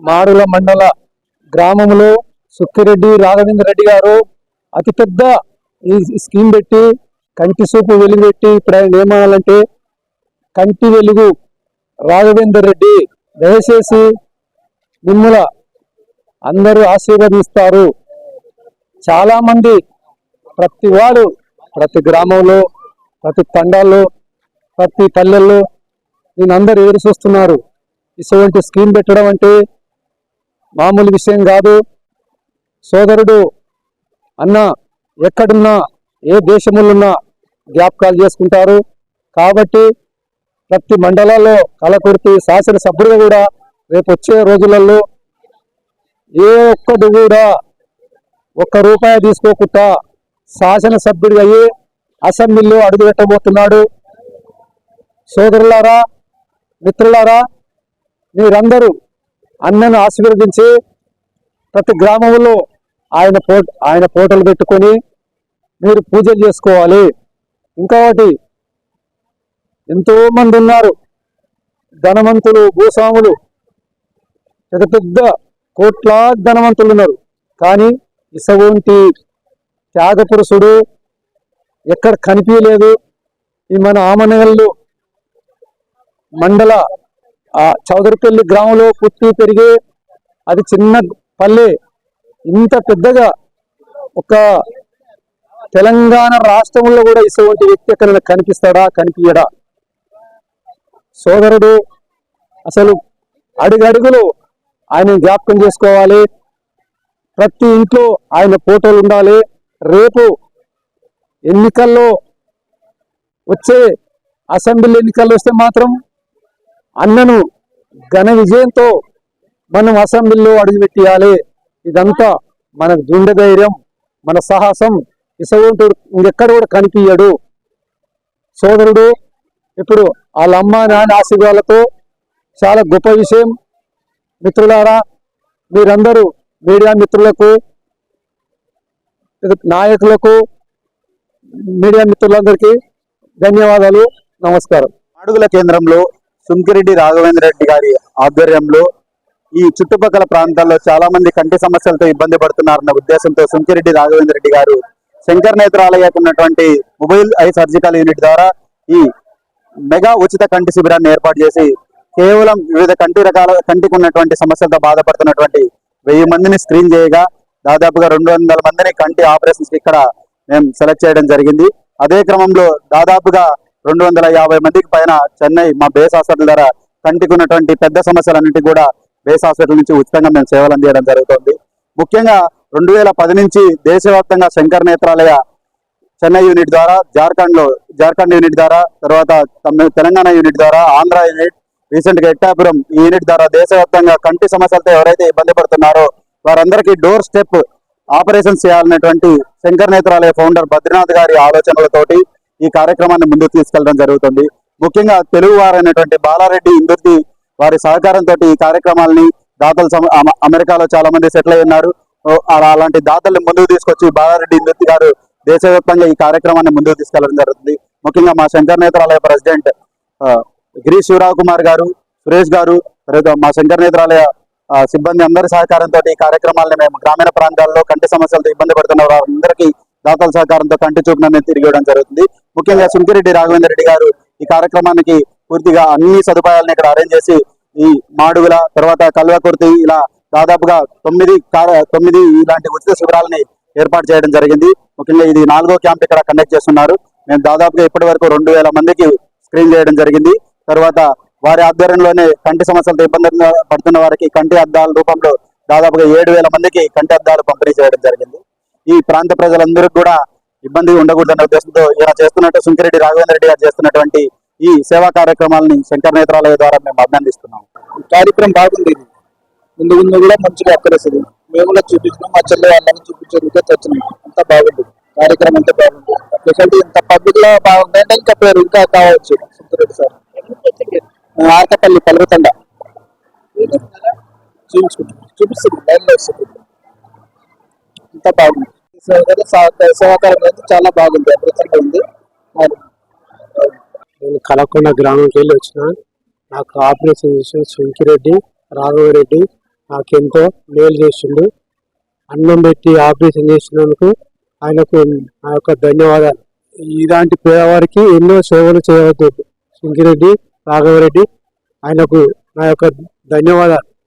మారుల మండల గ్రామంలో సుక్కిరెడ్డి రాఘవేంద్ర రెడ్డి గారు అతిపెద్ద ఈ స్కీమ్ పెట్టి కంటి సూపు వెలుగుపెట్టి ఇప్పుడు ఆయన ఏమనాలంటే కంటి వెలుగు రాఘవేందర్ రెడ్డి దయచేసి మిమ్ముల అందరూ ఆశీర్వదిస్తారు. చాలామంది ప్రతి వాడు ప్రతి గ్రామంలో ప్రతి తండాల్లో ప్రతి పల్లెల్లో నేను అందరు ఎదురు చూస్తున్నారు. ఇటువంటి స్కీమ్ పెట్టడం అంటే మామూలు విషయం కాదు. సోదరుడు అన్న ఎక్కడున్నా ఏ దేశములున్నా జ్ఞాపకాలు చేసుకుంటారు. కాబట్టి ప్రతి మండలాల్లో కలకుర్తి శాసనసభ్యులు కూడా రేపు వచ్చే రోజులలో ఏ ఒక్కటి కూడా ఒక్క రూపాయి తీసుకోకుండా శాసనసభ్యుడిగా అయ్యి అసెంబ్లీలో అడుగు పెట్టబోతున్నాడు. సోదరులారా మిత్రులారా మీరందరూ అన్నను ఆశీర్వదించి ప్రతి గ్రామంలో ఆయన పో ఆయన పోటలు పెట్టుకొని మీరు పూజలు చేసుకోవాలి. ఇంకా ఒకటి ఎంతోమంది ఉన్నారు. ధనవంతులు భూస్వాములు. పెద్ద పెద్ద కోట్లా ధనవంతులు ఉన్నారు. కానీ ఇసవంటి త్యాగ పురుషుడు ఎక్కడ కనిపించలేదు. ఈ మన ఆమనగల్లు మండల చౌదరిపల్లి గ్రామంలో పుట్టి పెరిగి అది చిన్న పల్లె ఇంత పెద్దగా ఒక తెలంగాణ రాష్ట్రంలో కూడా ఇటువంటి వ్యక్తి ఎక్కడ కనిపిస్తాడా కనిపించడా సోదరుడు అసలు అడుగడుగులు ఆయన జ్ఞాపకం చేసుకోవాలి. ప్రతి ఇంట్లో ఆయన ఫోటోలు ఉండాలి. రేపు ఎన్నికల్లో వచ్చే అసెంబ్లీ ఎన్నికల్లో వస్తే మాత్రం అన్నను ఘన విజయంతో మనం అసెంబ్లీలో అడుగుపెట్టియాలి. ఇదంతా మన గుండె ధైర్యం మన సాహసం. ఇసవంతుడు ఇంకెక్కడ కూడా కనిపించడు సోదరుడు ఇప్పుడు వాళ్ళ అమ్మ నాన్న ఆశీర్వాదాలతో చాలా గొప్ప విషయం. మిత్రులారా మీరందరూ మీడియా మిత్రులకు నాయకులకు మీడియా మిత్రులందరికీ ధన్యవాదాలు. నమస్కారం. అడుగుల కేంద్రంలో సుంకిరెడ్డి రాఘవేంద్ర రెడ్డి గారి ఆధ్వర్యంలో ఈ చుట్టుపక్కల ప్రాంతాల్లో చాలా మంది కంటి సమస్యలతో ఇబ్బంది పడుతున్నారన్న ఉద్దేశంతో సుంకిరెడ్డి రాఘవేంద్ర రెడ్డి గారు శంకర్ నేత్రాలయకు ఉన్నటువంటి మొబైల్ ఐ సర్జికల్ యూనిట్ ద్వారా ఈ మెగా ఉచిత కంటి శిబిరాన్ని ఏర్పాటు చేసి కేవలం వివిధ కంటి రకాల కంటికి ఉన్నటువంటి సమస్యలతో బాధపడుతున్నటువంటి వెయ్యి మందిని స్క్రీన్ చేయగా దాదాపుగా రెండు వందల మందిని కంటి ఆపరేషన్స్ ఇక్కడ మేము సెలెక్ట్ చేయడం జరిగింది. అదే క్రమంలో దాదాపుగా రెండు వందల యాభై మందికి పైన చెన్నై మా బేస్ హాస్పిటల్ ద్వారా కంటికి ఉన్నటువంటి పెద్ద సమస్యలన్నింటి కూడా బేస్ హాస్పిటల్ నుంచి ఉచితంగా మేము సేవలు అందించడం జరుగుతుంది. ముఖ్యంగా రెండు వేల పది నుంచి దేశవ్యాప్తంగా శంకర్ నేత్రాలయ చెన్నై యూనిట్ ద్వారా జార్ఖండ్లో జార్ఖండ్ యూనిట్ ద్వారా తర్వాత తెలంగాణ యూనిట్ ద్వారా ఆంధ్ర యూనిట్ రీసెంట్గా ఎట్టాపురం ఈ యూనిట్ ద్వారా దేశవ్యాప్తంగా కంటి సమస్యలతో ఎవరైతే ఇబ్బంది పడుతున్నారో వారందరికీ డోర్ స్టెప్ ఆపరేషన్ చేయాలనేటువంటి శంకర్ నేత్రాలయ ఫౌండర్ బద్రీనాథ్ గారి ఆలోచనలతోటి ఈ కార్యక్రమాన్ని ముందుకు తీసుకెళ్ళడం జరుగుతుంది. ముఖ్యంగా తెలుగు వారైనటువంటి బాలారెడ్డి ఇందుర్తి వారి సహకారంతో ఈ కార్యక్రమాలని దాతలు అమెరికాలో చాలా మంది సెటిల్ అయి ఉన్నారు. అలా- అలాంటి దాతల్ని ముందుకు తీసుకొచ్చి బాలారెడ్డి ఇందుర్తి గారు దేశవ్యాప్తంగా ఈ కార్యక్రమాన్ని ముందుకు తీసుకెళ్ళడం జరుగుతుంది. ముఖ్యంగా మా శంకర్ నేత్రాలయ ప్రెసిడెంట్ గిరీష్ గిరి శివరావు కుమార్ గారు సురేష్ గారు మా శంకర్ నేత్రాలయ సిబ్బంది అందరి సహకారంతో ఈ కార్యక్రమాలను మేము గ్రామీణ ప్రాంతాల్లో కంటి సమస్యలతో ఇబ్బంది పడుతున్న వారందరికీ దాతల సహకారంతో కంటి చూపునని తిరిగి ఇవ్వడం జరుగుతుంది. ముఖ్యంగా సుంకిరెడ్డి రాఘవేంద్ర రెడ్డి గారు ఈ కార్యక్రమానికి పూర్తిగా అన్ని సదుపాయాలను ఇక్కడ అరేంజ్ చేసి ఈ మాడుగుల తర్వాత కల్వకుర్తి ఇలా దాదాపుగా తొమ్మిది కార- తొమ్మిది ఇలాంటి ఉచిత శిబిరాలని ఏర్పాటు చేయడం జరిగింది. ముఖ్యంగా ఇది నాలుగో క్యాంప్ ఇక్కడ కండక్ట్ చేస్తున్నారు. మేము దాదాపుగా ఇప్పటి వరకు రెండు వేల మందికి స్క్రీన్ చేయడం జరిగింది. తర్వాత వారి ఆధ్వర్యంలోనే కంటి సమస్యలతో ఇబ్బంది పడుతున్న వారికి కంటి అద్దాల రూపంలో దాదాపుగా ఏడు వేల మందికి కంటి అద్దాలు పంపిణీ చేయడం జరిగింది. ఈ ప్రాంత ప్రజలందరికీ కూడా ఇబ్బంది ఉండకూడదన్న ఉద్దేశంతో ఇలా చేస్తున్నట్టు సుంకిరెడ్డి రాఘవేంద్ర రెడ్డి గారు చేస్తున్నటువంటి ఈ సేవా కార్యక్రమాలని శంకర్ నేత్రాలయ ద్వారా మేము అభినందిస్తున్నాం. కార్యక్రమం బాగుంది. ముందు ముందు కూడా మంచిగా అక్కరేస్తుంది మేము కూడా చూపించినాం. మా చెల్లె వాళ్ళని చూపించేందుకే తెచ్చినాం. అంతా బాగుంది. కార్యక్రమం అంతా బాగుంది. ఫెసిలిటీ ఇంత పబ్లిక్లో బాగుంది అంటే ఇంకా పేరు ఇంకా కావచ్చు. సుంకిరెడ్డి సార్. ఆకపల్లి పలుకుతండ. చూపించుకుంటాం. చూపిస్తుంది. లైన్లో వస్తుంది. అంతా బాగుంది. సేవ- సహ- అయితే చాలా బాగుంది అభివృద్ధిగా ఉంది. నేను కలకొండ గ్రామంకి వెళ్ళి వచ్చిన నాకు ఆపరేషన్ చేసిన శంకిరెడ్డి రాఘవరెడ్డి నాకెంతో మేలు చేసిండు. అన్నం పెట్టి ఆపరేషన్ చేసినందుకు ఆయనకు నా యొక్క ధన్యవాదాలు. ఇలాంటి పేదవారికి ఎన్నో సేవలు చేయవద్దు. సింగిరెడ్డి రాఘవరెడ్డి ఆయనకు నా యొక్క ధన్యవాదాలు.